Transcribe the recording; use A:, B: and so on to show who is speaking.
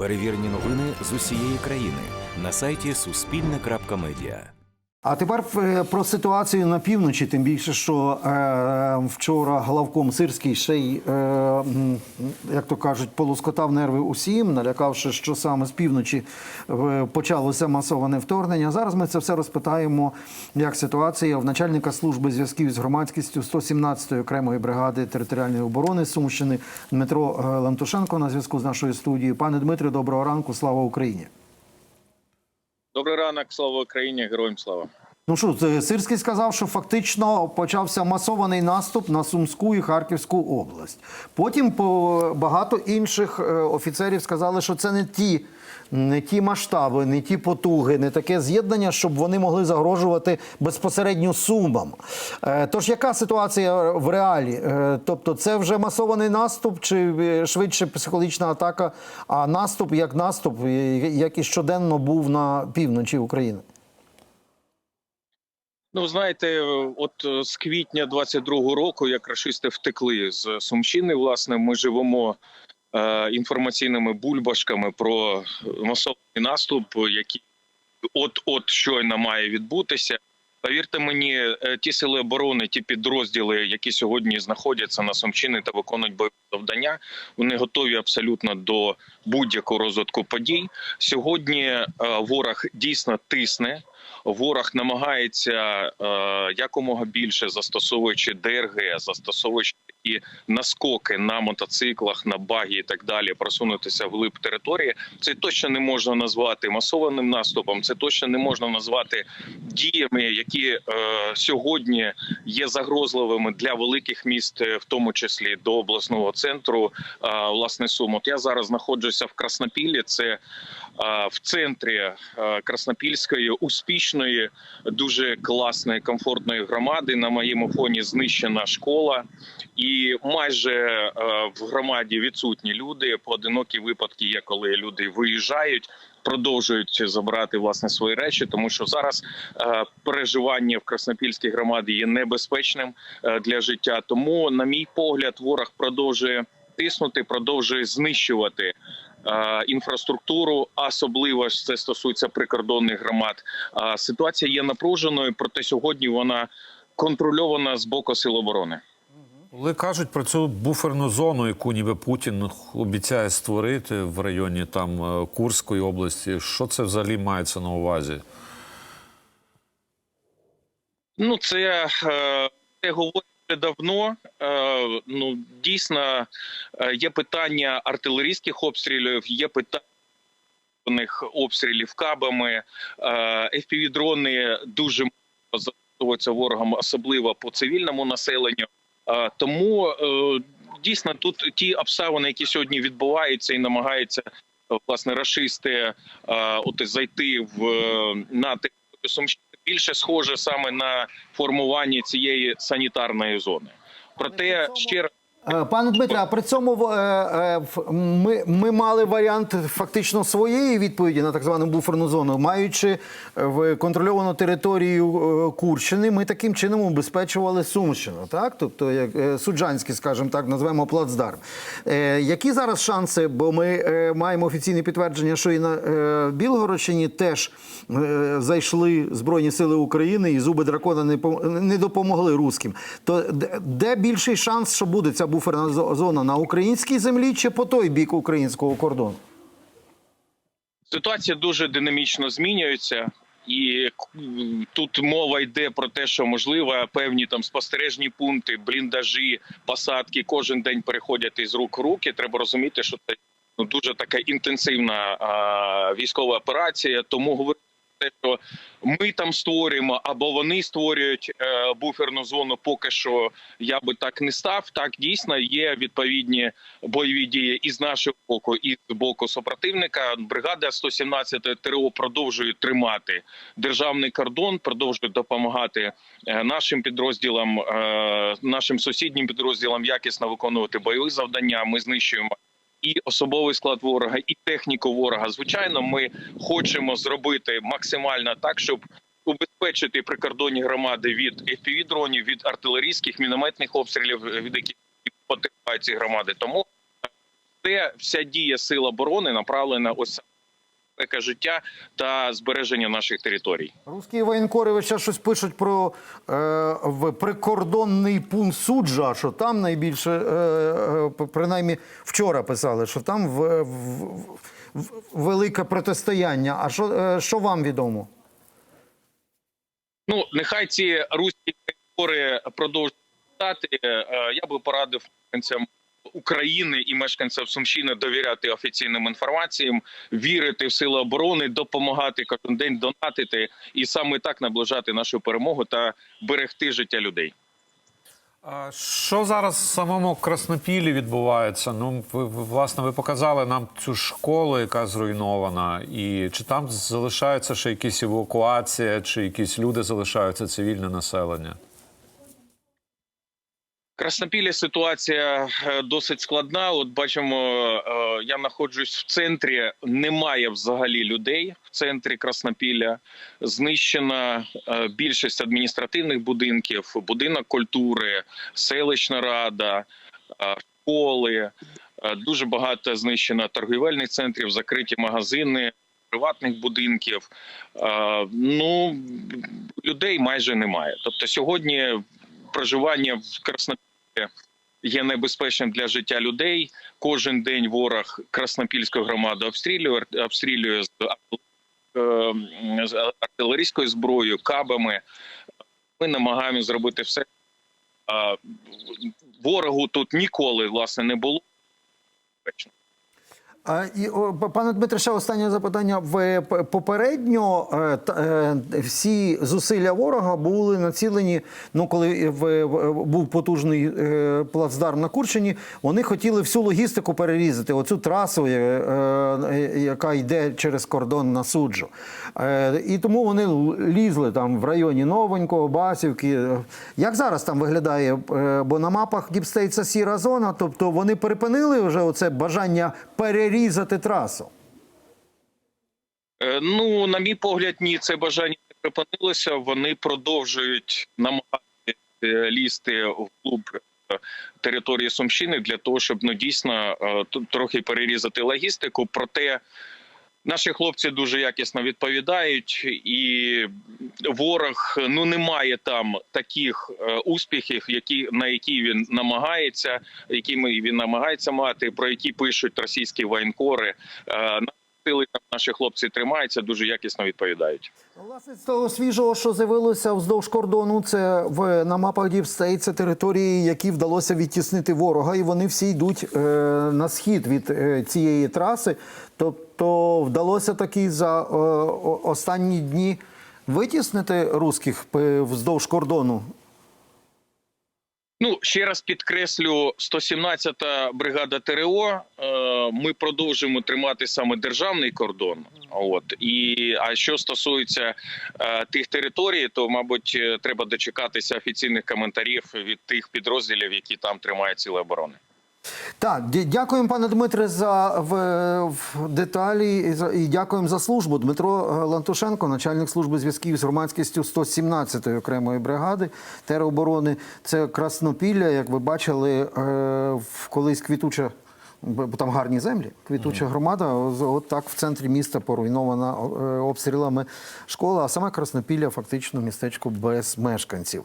A: Перевірені новини з усієї країни на сайті Суспільне.Медіа.
B: А тепер е, про ситуацію на півночі, тим більше, що е, вчора главком Сирський ще й, е, як то кажуть, полоскотав нерви усім, налякавши, що саме з півночі е, почалося масоване вторгнення. Зараз ми це все розпитаємо, як ситуація в начальника служби зв'язків з громадськістю 117-ї окремої бригади територіальної оборони Сумщини Дмитро е, Лантушенко на зв'язку з нашою студією. Пане Дмитре, доброго ранку, слава Україні.
C: Добрий ранок, слава Україні, героям слава.
B: Ну що, Сирський сказав, що фактично почався масований наступ на Сумську і Харківську область. Потім по багато інших е, офіцерів сказали, що це не ті, не ті масштаби, не ті потуги, не таке з'єднання, щоб вони могли загрожувати безпосередньо сумам. Е, Тож яка ситуація в реалі? Е, Тобто, це вже масований наступ, чи е, швидше психологічна атака, а наступ як наступ, як і щоденно був на півночі України?
C: Ну, знаєте, от з квітня 22-го року, як рашисти втекли з Сумщини, власне, ми живемо інформаційними бульбашками про масовий наступ, який от-от щойно має відбутися. Повірте мені, е, ті сили оборони, ті підрозділи, які сьогодні знаходяться на Сумщині та виконують бойові завдання, вони готові абсолютно до будь-якого розвитку подій. Сьогодні е, ворог дійсно тисне. Ворог намагається е, якомога більше застосовуючи ДРГ, застосовуючи такі наскоки на мотоциклах, на багі і так далі, просунутися вглиб території. Це точно не можна назвати масованим наступом. Це точно не можна назвати діями, які е, сьогодні є загрозливими для великих міст, е, в тому числі до обласного центру. Е, власне Сум. От я зараз знаходжуся в Краснопіллі. Це в центрі Краснопільської успішної, дуже класної, комфортної громади. На моєму фоні знищена школа, і майже в громаді відсутні люди. Поодинокі випадки є, коли люди виїжджають. Продовжують забирати власне свої речі, тому що зараз е, переживання в Краснопільській громаді є небезпечним е, для життя. Тому, на мій погляд, ворог продовжує тиснути, продовжує знищувати інфраструктуру, особливо ж це стосується прикордонних громад. Е, ситуація є напруженою, проте сьогодні вона контрольована з боку сил оборони.
D: Коли кажуть про цю буферну зону, яку ніби Путін обіцяє створити в районі там е, Курської області, що це взагалі мається на увазі?
C: Ну, це, е, це говорить давно. Е, ну, дійсно, е, є питання артилерійських обстрілів, є питання обстрілів кабами. FPV-дрони дуже застосовуються ворогом, особливо по цивільному населенню. Е, Тому е, дійсно тут ті обставини, які сьогодні відбуваються і намагаються е, власне рашисти е, от зайти в е, на територію Сумщини, більше схоже саме на формування цієї санітарної зони. Проте ще раз.
B: Е, Пане Дмитре, а при цьому е, е, ми, ми мали варіант фактично своєї відповіді на так звану буферну зону, маючи в контрольовану територію Курщини, ми таким чином убезпечували Сумщину, так? Тобто, як суджанський, скажімо так, назвемо плацдарм. Які зараз шанси? Бо ми маємо офіційне підтвердження, що і на Білгородщині теж зайшли Збройні Сили України і зуби дракона не, допомогли русським. То де більший шанс, що буде ця буферна зона на українській землі чи по той бік українського кордону?
C: Ситуація дуже динамічно змінюється, і тут мова йде про те, що можливо певні там спостережні пункти, бліндажі, посадки кожен день переходять із рук в руки. Треба розуміти, що це ну дуже така інтенсивна а, військова операція. Тому говорити те, що ми там створюємо або вони створюють е, буферну зону. Поки що я би так не став. Так дійсно є відповідні бойові дії і з нашого боку, і з боку супротивника. Бригада 117 ТРО продовжує тримати державний кордон, продовжує допомагати е, нашим підрозділам, е, нашим сусіднім підрозділам якісно виконувати бойові завдання. Ми знищуємо. І особовий склад ворога, і техніку ворога. Звичайно, ми хочемо зробити максимально так, щоб убезпечити прикордонні громади від FPV-дронів, від артилерійських мінометних обстрілів, від яких потерпають ці громади. Тому Це вся дія сил оборони направлена ось таке життя та збереження наших територій.
B: Русські воєнкори час щось пишуть про е, прикордонний пункт суджа, що там найбільше, е, е, принаймні вчора писали, що там в, в, в, велике протистояння. А що, е, що вам відомо?
C: Ну нехай ці руські переговори продовжують. Я би порадив України і мешканцям Сумщини довіряти офіційним інформаціям, вірити в сили оборони, допомагати кожен день донатити і саме так наближати нашу перемогу та берегти життя людей.
D: Що зараз в самому Краснопіллі відбувається? Ну, ви, власне, ви показали нам цю школу, яка зруйнована, і чи там залишаються ще якісь евакуація, чи якісь люди залишаються цивільне населення?
C: В Краснопіллі ситуація е, досить складна. От бачимо, е, я знаходжусь в центрі. Немає взагалі людей в центрі Краснопілля. Знищена е, більшість адміністративних будинків, будинок культури, селищна рада, школи. Дуже багато знищено торгівельних центрів, закриті магазини. Приватних будинків ну людей майже немає. Тобто сьогодні проживання в Краснопіллі є небезпечним для життя людей. Кожен день ворог Краснопільської громади обстрілює, обстрілює з, е, артилерійською зброєю, кабами. Ми намагаємося зробити все. Ворогу тут ніколи власне не було.
B: А, і, пане Дмитре, ще останнє запитання. В попередньо е, е, всі зусилля ворога були націлені. Ну, коли був потужний е, плацдарм на Курщині, вони хотіли всю логістику перерізати. Оцю трасу, яка йде через кордон на суджу. І тому вони лізли там в районі Новенького, Басівки. Як зараз там виглядає? Бо на мапах Діпстейт сіра зона, тобто вони припинили вже оце бажання перерізати трасу.
C: Е, Ну, на мій погляд, ні, це бажання не припинилося. Вони продовжують намагатися е, лізти в клуб території Сумщини для того, щоб ну дійсно е, трохи перерізати логістику. Проте наші хлопці дуже якісно відповідають, і ворог ну не має там таких е, успіхів, які на які він намагається, якими він намагається мати, про які пишуть російські воєнкори. Сили там наші хлопці тримаються, дуже якісно відповідають.
B: Власне, з того свіжого, що з'явилося вздовж кордону, це в на мапах Діпстейт, території, які вдалося відтіснити ворога, і вони всі йдуть е, на схід від е, цієї траси. Тобто вдалося таки за е, останні дні витіснити русських е, вздовж кордону.
C: Ну ще раз підкреслю, 117-та бригада ТРО. Е, ми продовжуємо тримати саме державний кордон. От і а що стосується е, тих територій, то мабуть е, треба дочекатися офіційних коментарів від тих підрозділів, які там тримають сили оборони.
B: Так, дя- дякуємо, пане Дмитре, за в, в деталі і, за- і дякуємо за службу. Дмитро е, Лантушенко, начальник служби зв'язків з громадськістю 117-ї окремої бригади тероборони. Це Краснопілля, як ви бачили, е, в колись квітуча. бо там гарні землі, квітуча громада. От от так в центрі міста поруйнована е, обстрілами школа, а саме Краснопілля фактично містечко без мешканців.